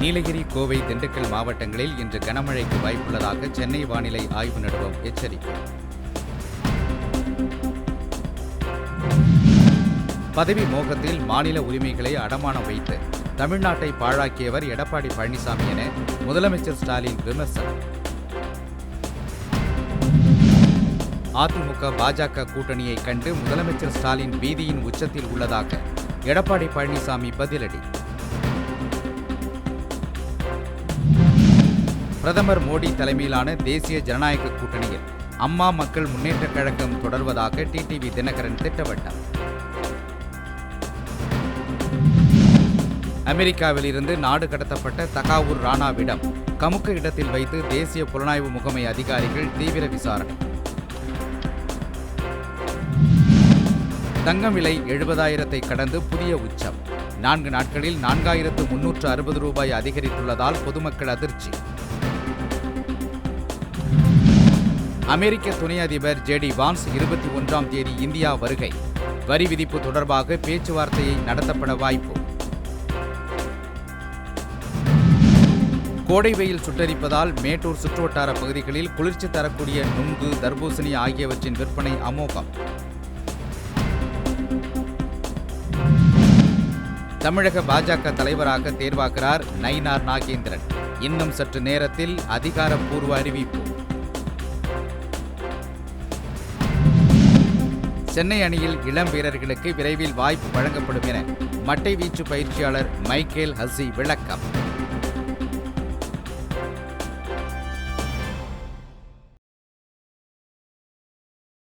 நீலகிரி கோவை திண்டுக்கல் மாவட்டங்களில் இன்று கனமழைக்கு வாய்ப்புள்ளதாக சென்னை வானிலை ஆய்வு நிறுவனம் எச்சரிக்கை. பதவி மோகத்தில் மாநில உரிமைகளை அடமானம் வைத்து தமிழ்நாட்டை பாழாக்கியவர் எடப்பாடி பழனிசாமி என முதலமைச்சர் ஸ்டாலின் விமர்சனம். அதிமுக பாஜக கூட்டணியை கண்டு முதலமைச்சர் ஸ்டாலின் பீதியின் உச்சத்தில் உள்ளதாக எடப்பாடி பழனிசாமி பதிலடி. பிரதமர் மோடி தலைமையிலான தேசிய ஜனநாயக கூட்டணியில் அம்மா மக்கள் முன்னேற்றக் கழகம் தொடர்வதாக டிடிவி தினகரன் திட்டவட்டம். அமெரிக்காவிலிருந்து நாடு கடத்தப்பட்ட தகாவூர் ராணாவிடம் கமுக்க இடத்தில் வைத்து தேசிய புலனாய்வு முகமை அதிகாரிகள் தீவிர விசாரணை. தங்கம் விலை எழுபதாயிரத்தை கடந்து புதிய உச்சம். நான்கு நாட்களில் நான்காயிரத்து முன்னூற்று அறுபது ரூபாய் அதிகரித்துள்ளதால் பொதுமக்கள் அதிர்ச்சி. அமெரிக்க துணை அதிபர் ஜேடி வான்ஸ் இருபத்தி ஒன்றாம் தேதி இந்தியா வருகை. வரி விதிப்பு தொடர்பாக பேச்சுவார்த்தையை நடத்தப்பட வாய்ப்பு. கோடை வெயில் சுட்டரிப்பதால் மேட்டூர் சுற்றுவட்டார பகுதிகளில் குளிர்ச்சி தரக்கூடிய நுங்கு தர்பூசணி ஆகியவற்றின் விற்பனை அமோகம். தமிழக பாஜக தலைவராக தேர்வாகிறார் நயினார் நாகேந்திரன். இன்னும் சற்று நேரத்தில் அதிகாரப்பூர்வ அறிவிப்பு. சென்னை அணியில் இளம் வீரர்களுக்கு விரைவில் வாய்ப்பு வழங்கப்படும் என மட்டை வீச்சு பயிற்சியாளர் மைக்கேல் ஹசி விளக்கம்.